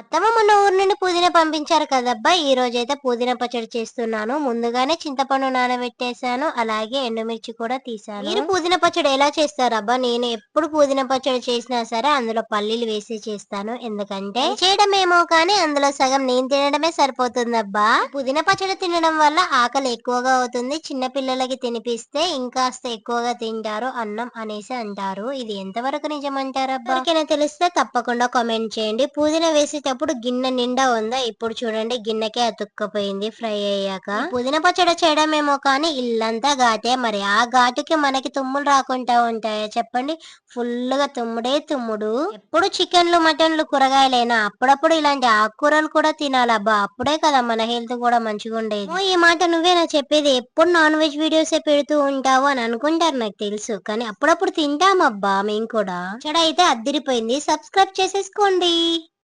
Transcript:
అత్తమ్మ మొన్న ఊరు నుండి పుదీనా పంపించారు కదబ్బా. ఈ రోజైతే పుదీనా పచ్చడి చేస్తున్నాను. ముందుగానే చింతపండు నానబెట్టేశాను. అలాగే ఎండుమిర్చి కూడా తీసాను మీరు పుదీనా పచ్చడి ఎలా చేస్తారబ్బా? నేను ఎప్పుడు పుదీనా పచ్చడి చేసినా సరే అందులో పల్లీలు వేసి చేస్తాను. ఎందుకంటే చేయడం ఏమో కానీ అందులో సగం నేను తినడమే సరిపోతుందబ్బా. పుదీనా పచ్చడి తినడం వల్ల ఆకలి ఎక్కువగా అవుతుంది. చిన్న పిల్లలకి తినిపిస్తే ఇంకాస్త ఎక్కువగా తింటారు అన్నం అనేసి అంటారు. ఇది ఎంతవరకు నిజమంటారబ్బా ఎవరికైనా తెలిస్తే తప్పకుండా కామెంట్ చేయండి. పుదీనా వేసి వేసేటప్పుడు గిన్నె నిండా ఉందా? ఇప్పుడు చూడండి గిన్నెకే అతుక్కపోయింది ఫ్రై అయ్యాక. పుదీనా పచ్చడి చేయడమేమో కానీ ఇల్లంతా ఘాటే మరి. ఆ ఘాటుకి మనకి తుమ్ములు రాకుండా ఉంటాయా చెప్పండి? ఫుల్గా తుమ్ముడే తుమ్ముడు. ఎప్పుడు చికెన్లు మటన్లు కూరగాయలైనా అప్పుడప్పుడు ఇలాంటి ఆకుకూరలు కూడా తినాలబ్బా అప్పుడే కదా మన హెల్త్ కూడా మంచిగా ఉండేది. ఈ మాట నువ్వేనా చెప్పేది. ఎప్పుడు నాన్ వెజ్ వీడియోస్ పెడుతూ ఉంటావు అని అనుకుంటారు నాకు తెలుసు. కానీ అప్పుడప్పుడు తింటామబ్బా మేము కూడా. చెడ అయితే అద్దిరిపోయింది. సబ్స్క్రైబ్ చేసేసుకోండి.